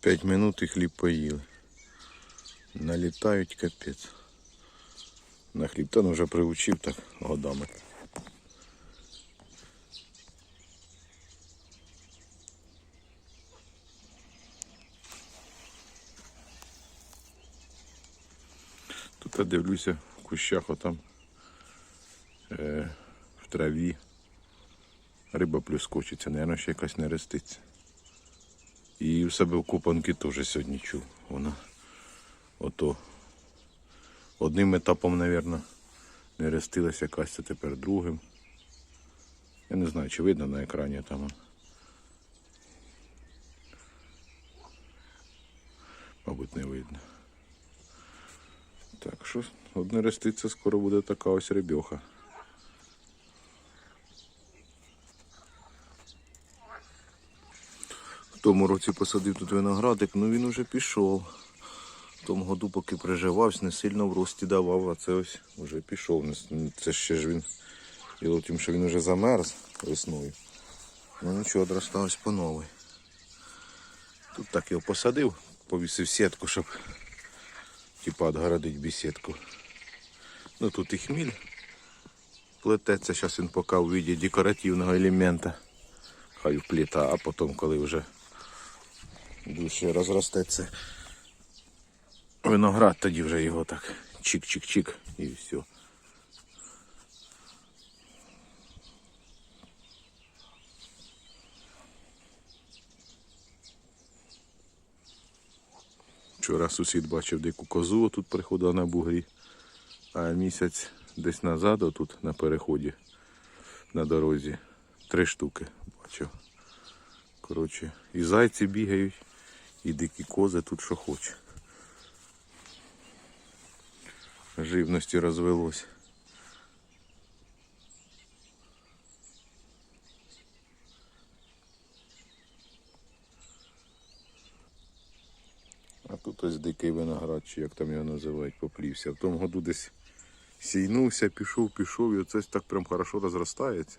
5 минут і хліб поїли. Налітають капець. На хліб та ну вже приучив так годами. Тут я дивлюся в кущах отам е, в траві. Риба плюскочиться, напевно, ще якась не реститься. І в себе в купанки теж сьогодні чув. Вона ото одним етапом, мабуть, не рестилася якась, а тепер другим. Я не знаю, чи видно на екрані там. Мабуть, не видно. Так що одне реститься, скоро буде така ось рибьоха. Тому році посадив тут виноградик, ну він уже пішов. В тому году, поки приживався, не сильно в рості давав, а це ось вже пішов. Це ще ж він. Діло в що він вже замерз весною. Ну нічого, дростався по новій. Тут так його посадив, повісив сітку, щоб типа відгородити бесідку. Ну тут і хміль плететься, зараз він поки у віді декоративного елемента. Хай впліта, а потім, коли вже більше розростеться виноград, тоді вже його так чик-чик-чик і все. Вчора сусід бачив дику козу, тут приходила на бугрі, а місяць десь назад, отут на переході на дорозі, три штуки бачив. Коротше, і зайці бігають, і дикі кози тут що хоче. Живності розвелось. А тут ось дикий виноград, чи як там його називають, поплівся. В тому году десь сійнувся, пішов, пішов, і оце так прям хорошо розростається.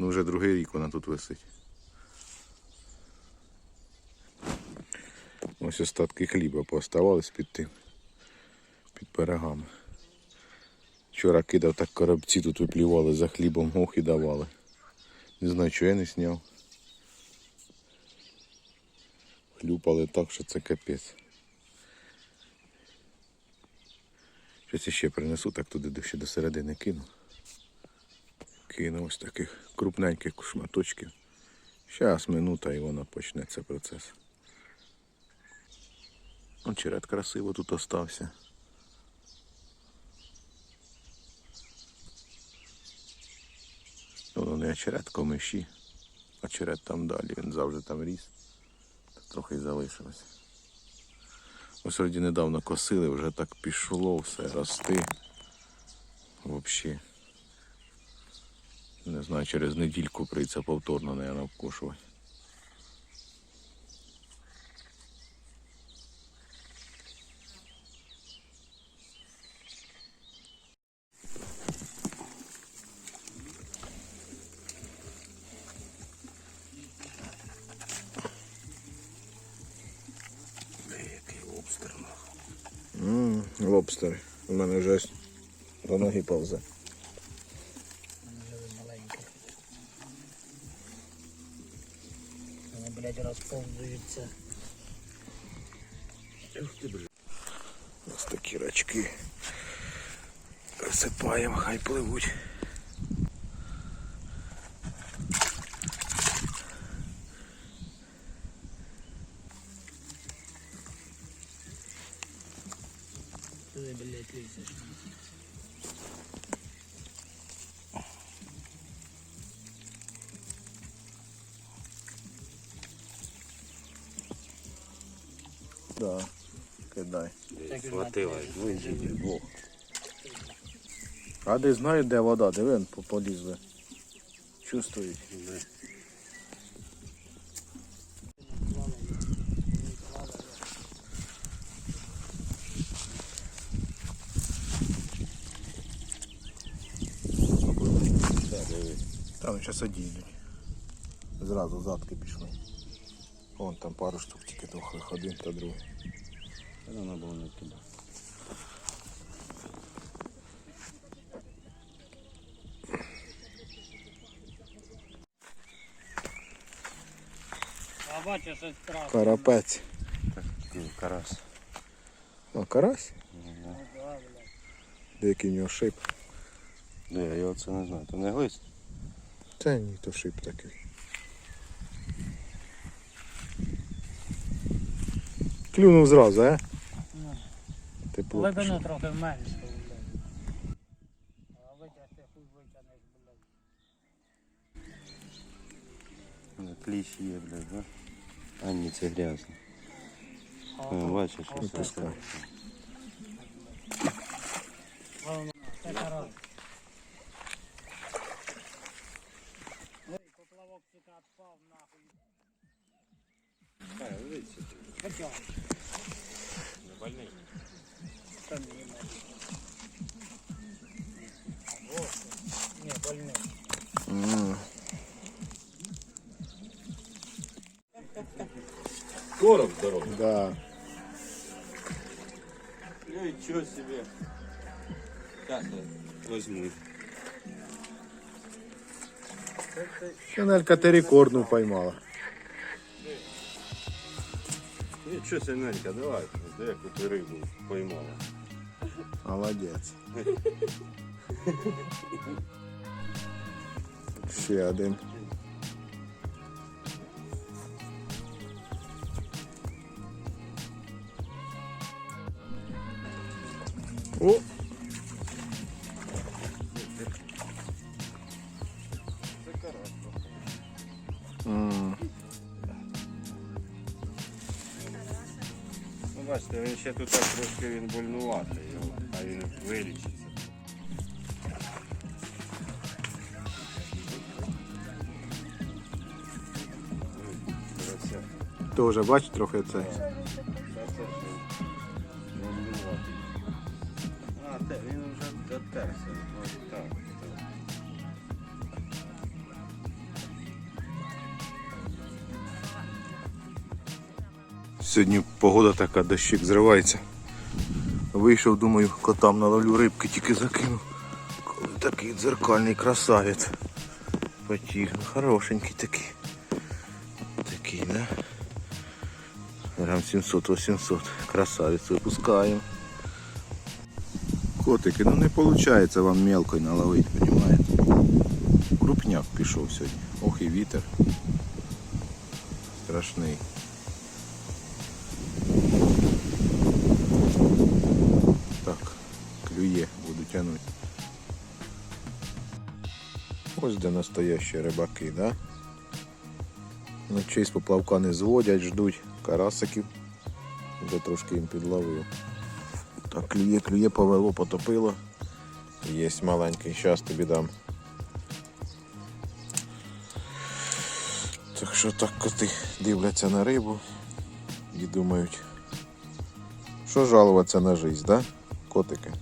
Ну вже другий рік вона тут висить. Ось остатки хліба пооставались під тим, під пирогами. Вчора кидав так коробці, тут виплівали за хлібом, ох і давали. Не знаю, чого я не сняв. Хлюпали так, що це капець. Щось ще принесу, так туди ще до середини кину. Кину ось таких крупненьких шматочків. Зараз минута і воно почнеться процес. Очеред красиво тут остався. Воно не очеред комиші. Очеред там далі, він завжди там ріс. Трохи й залишилось. Ось вроді недавно косили, вже так пішло все рости. Взагалі. Не знаю, через недільку прийдеться повторно, наверное, нахуй. Лобстер. У мене вже до ноги повзе. Блядь, розповзуються. Ось такі рачки. Присипаємо, хай пливуть. Туди, блядь, Да, кидай. Хватило, вижили двох. А де знають де вода, де він полізли. Чувствують. Там сейчас одійдуть. Зразу задки пішли. Вон там пару штук тільки двох, один та другий. Треба було не кидати. А бачиш, щось страшно. Карапець. Так, такий карась. А, карась? Ну, да. Деякий в нього шип. Де, я його це не знаю. То не глист? Це ні, то шип такий. Клюнув зразу, а? Ну, Тепло. глибину пішло. трохи менше, блядь. А витягти хуй витягнеш, блядь. Не, Кліщ є, блядь, да? А ні, це грязно. А А, ото- бачиш, а ото- пускай. а воно- Це карась. Мотором здорово. Да. Ну Ничего себе. Сейчас я э, возьму. Нелька, ты рекордную поймала. Ну, Ничего себе, Нелька, давай. Да я ты рыбу поймала. Молодець. Ще один. О! Це. Ну, бачите, він ще тут так трошки він больнуватий, а він вилічиться. Тоже, бач, трохи це. Дотерся. Ось так, так. Сьогодні погода така, дощик зривається. Вийшов, думаю, котам наловлю рибки, тільки закинув. Коли такий дзеркальний красавець. Потіг, ну хорошенький такий. Такий, да? Грам 700-800. Красавець випускаємо. Котики, ну не виходить вам мелкой наловити, розумієте? Крупняк пішов сьогодні. Ох і вітер. Страшний. Так, клює, буду тянуть. Ось де настоящі рибаки, да? Ночей з поплавка не зводять, ждуть карасиків. Вже трошки їм підловив. Так, клює, клює, повело, потопило. Є маленький, зараз тобі дам. Так що так коти дивляться на рибу і думають, що жалуватися на життя, да? Котики.